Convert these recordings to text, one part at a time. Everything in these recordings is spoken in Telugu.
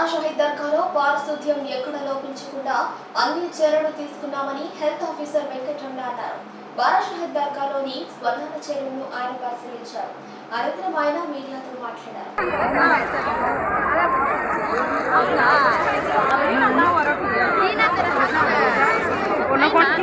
బారా షహీద్ దర్గాలో పారిశుద్ధ్యం ఎక్కడ లోపించకుండా అన్ని చర్యలు తీసుకున్నామని హెల్త్ ఆఫీసర్ వెంకటరమణ అన్నారు బారా షహీద్ దర్గాలోని స్వర్ణాల చెరువును ఆయన పరిశీలించారు. అనంతరం ఆయన మీడియాతో మాట్లాడారు. కొనకొట్టి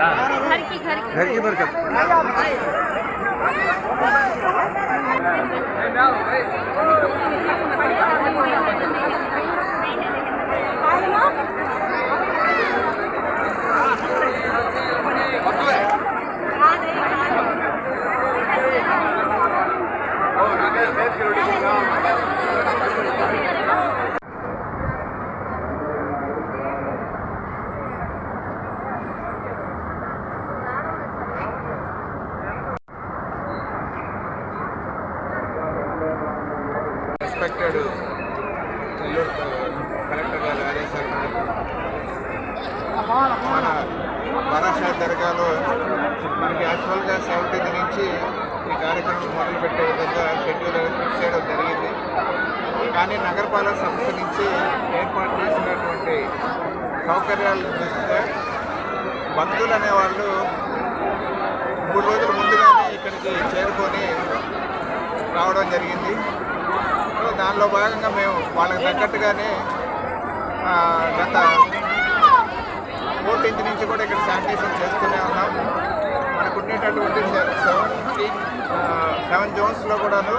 घर की घर की घर की बरकत Oh, you're going to respected Nellore collector గారి ఆదేశాల మేరకు మన బారాషా దర్గాలో మనకి యాక్చువల్గా సెవెంటీన్త్ నుంచి ఈ కార్యక్రమం మొదలుపెట్టే విధంగా షెడ్యూల్ ఫిక్స్ చేయడం జరిగింది. కానీ నగరపాలక సంస్థ నుంచి ఏర్పాటు చేసినటువంటి సౌకర్యాలు చూస్తే భక్తులు అనేవాళ్ళు మూడు రోజుల ముందుగానే ఇక్కడికి చేరుకొని రావడం జరిగింది. సో దానిలో భాగంగా మేము వాళ్ళకి తగ్గట్టుగానే గత ఫోర్టీన్త్ నుంచి కూడా ఇక్కడ శానిటేషన్ చేస్తూనే ఉన్నాం. మనకు ఉండేటటువంటి సెవెంటీన్ సెవెన్ జోన్స్లో కూడాను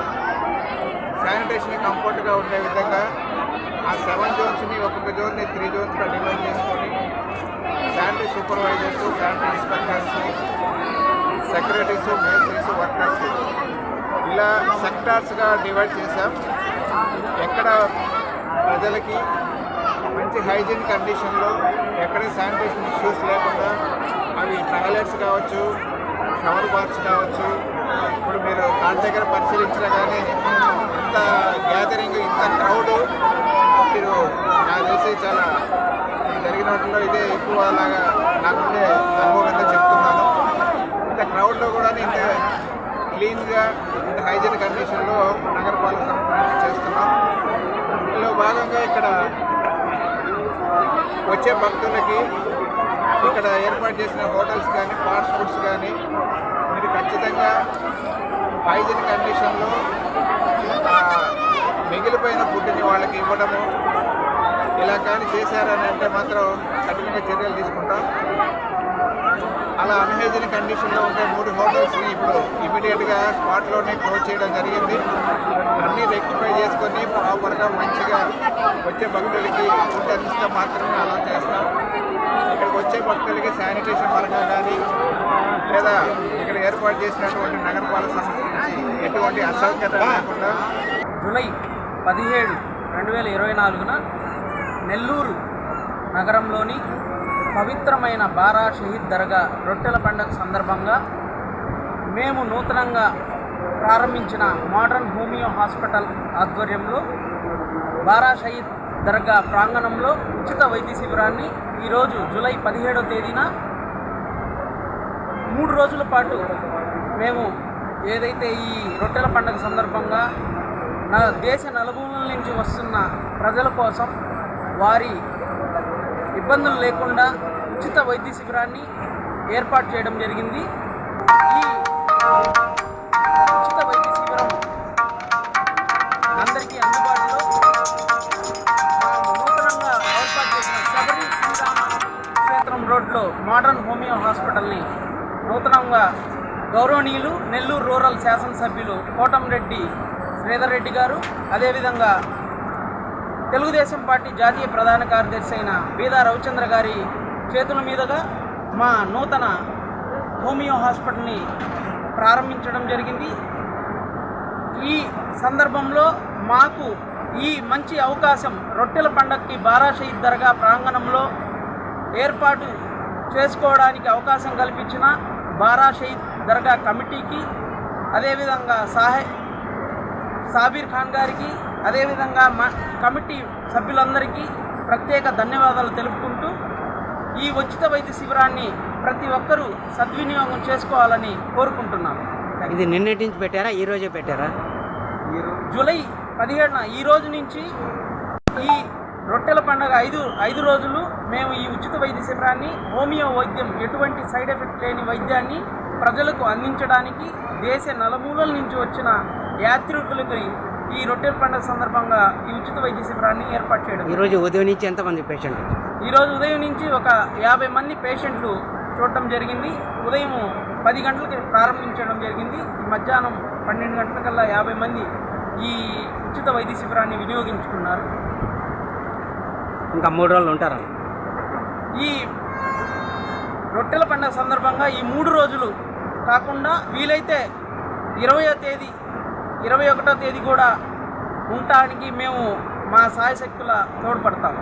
శానిటేషన్ కంఫర్ట్గా ఉండే విధంగా ఆ సెవెన్ జోన్స్ని ఒక్కొక్క జోన్ని త్రీ జోన్స్గా డివైడ్ చేసుకొని sanitary supervisors sanitary inspectors secretaries మేస్త్రీస్ workers ఇలా సెక్టార్స్గా డివైడ్ చేశాం. ఎక్కడ ప్రజలకి మంచి హైజీన్ కండిషన్లో ఎక్కడ శానిటేషన్ ఇష్యూస్ లేకుండా అవి టాయిలెట్స్ కావచ్చు షవర్ బాత్స్ కావచ్చు ఇప్పుడు మీరు దాని దగ్గర పరిశీలించినా కానీ ఇంత గ్యాదరింగ్ ఇంత క్రౌడ్ మీరు నాకు తెలిసి చాలా జరిగిన వాటిలో ఇదే ఎక్కువ లాగా నాకుండే అనుభవంగా చెప్తున్నాను ఇంత క్రౌడ్లో కూడా ఇంత క్లీన్గా అండ్ హైజీన్ కండిషన్లో నగరపాలక సంస్థ చేస్తున్నాం. ఇందులో భాగంగా ఇక్కడ వచ్చే భక్తులకి ఇక్కడ ఏర్పాటు చేసిన హోటల్స్ కానీ ఫాస్ట్ ఫుడ్స్ కానీ మీరు ఖచ్చితంగా హైజీన్ కండిషన్లో మిగిలిపోయిన ఫుడ్ని వాళ్ళకి ఇవ్వడము ఇలా కానీ చేశారని అంటే మాత్రం కఠినంగా చర్యలు తీసుకుంటాం. అలా అన్హైజీన్ కండిషన్లో ఉండే మూడు హోటల్స్ని ఇప్పుడు ఇమీడియట్గా స్పాట్లోనే క్లోజ్ చేయడం జరిగింది. అన్నీ రెక్టిఫై చేసుకొని ప్రాపర్గా మంచిగా వచ్చే భక్తులకి ఫుడ్ అందిస్తే మాత్రమే అలా చేస్తాం ఇక్కడికి వచ్చే భక్తులకి శానిటేషన్ పరంగా కానీ లేదా ఇక్కడ ఏర్పాటు చేసినటువంటి నగరపాలక సంస్థ నుంచి ఎటువంటి అసౌకర్యం లేకుండా జూలై పదిహేడు రెండు వేల ఇరవై నాలుగున నెల్లూరు నగరంలోని పవిత్రమైన బారా షహీద్ దర్గా రొట్టెల పండుగ సందర్భంగా మేము నూతనంగా ప్రారంభించిన మోడర్న్ హోమియో హాస్పిటల్ ఆధ్వర్యంలో బారా షహీద్ దర్గా ప్రాంగణంలో ఉచిత వైద్య శిబిరాన్ని ఈరోజు జూలై పదిహేడో తేదీన మూడు రోజుల పాటు మేము ఏదైతే ఈ రొట్టెల పండుగ సందర్భంగా నా దేశ నలుమూలల నుంచి వస్తున్న ప్రజల కోసం వారి ఇబ్బందులు లేకుండా ఉచిత వైద్య శిబిరాన్ని ఏర్పాటు చేయడం జరిగింది. ఈ ఉచిత వైద్య శిబిరం అందరికీ అందుబాటులో. నూతనంగా ఏర్పాటు చేసిన శబరి క్షేత్రం రోడ్లో మోడర్న్ హోమియో హాస్పిటల్ని నూతనంగా గౌరవనీయులు నెల్లూరు రూరల్ శాసనసభ్యులు కోటంరెడ్డి శ్రీధర్ రెడ్డి గారు. అదేవిధంగా తెలుగుదేశం పార్టీ జాతీయ ప్రధాన కార్యదర్శి అయిన బీదా రవిచంద్ర గారి చేతుల మీదుగా మా నూతన హోమియో హాస్పిటల్ని ప్రారంభించడం జరిగింది. ఈ సందర్భంలో మాకు ఈ మంచి అవకాశం రొట్టెల పండగకి బారా షహీద్ దర్గా ప్రాంగణంలో ఏర్పాటు చేసుకోవడానికి అవకాశం కల్పించిన బారా షహీద్ దర్గా కమిటీకి అదేవిధంగా సాహె సాబీర్ ఖాన్ గారికి అదేవిధంగా మా కమిటీ సభ్యులందరికీ ప్రత్యేక ధన్యవాదాలు తెలుపుకుంటూ ఈ ఉచిత వైద్య శిబిరాన్ని ప్రతి ఒక్కరూ సద్వినియోగం చేసుకోవాలని కోరుకుంటున్నాను ఇది నిన్నటి నుంచి పెట్టారా? ఈ రోజే పెట్టారా? జూలై పదిహేడున ఈ రోజు నుంచి ఈ రొట్టెల పండగ ఐదు ఐదు రోజులు మేము ఈ ఉచిత వైద్య శిబిరాన్ని హోమియో వైద్యం ఎటువంటి సైడ్ ఎఫెక్ట్ లేని వైద్యాన్ని ప్రజలకు అందించడానికి దేశ నలుమూలల నుంచి వచ్చిన యాత్రికులకు ఈ రొట్టెల పండుగ సందర్భంగా ఈ ఉచిత వైద్య శిబిరాన్ని ఏర్పాటు చేయడం ఈ రోజు ఉదయం నుంచి ఎంతమంది పేషెంట్ ఈరోజు ఉదయం నుంచి ఒక యాభై మంది పేషెంట్లు చూడటం జరిగింది. ఉదయం పది గంటలకి ప్రారంభించడం జరిగింది. మధ్యాహ్నం పన్నెండు గంటలకల్లా యాభై మంది ఈ ఉచిత వైద్య శిబిరాన్ని వినియోగించుకున్నారు. ఇంకా మూడు రోజులు ఉంటారా? ఈ రొట్టెల పండుగ సందర్భంగా ఈ మూడు రోజులు కాకుండా వీలైతే ఇరవయో తేదీ ఇరవై ఒకటో తేదీ కూడా ఉండటానికి మేము మా సాయశక్తుల తోడ్పడతాము.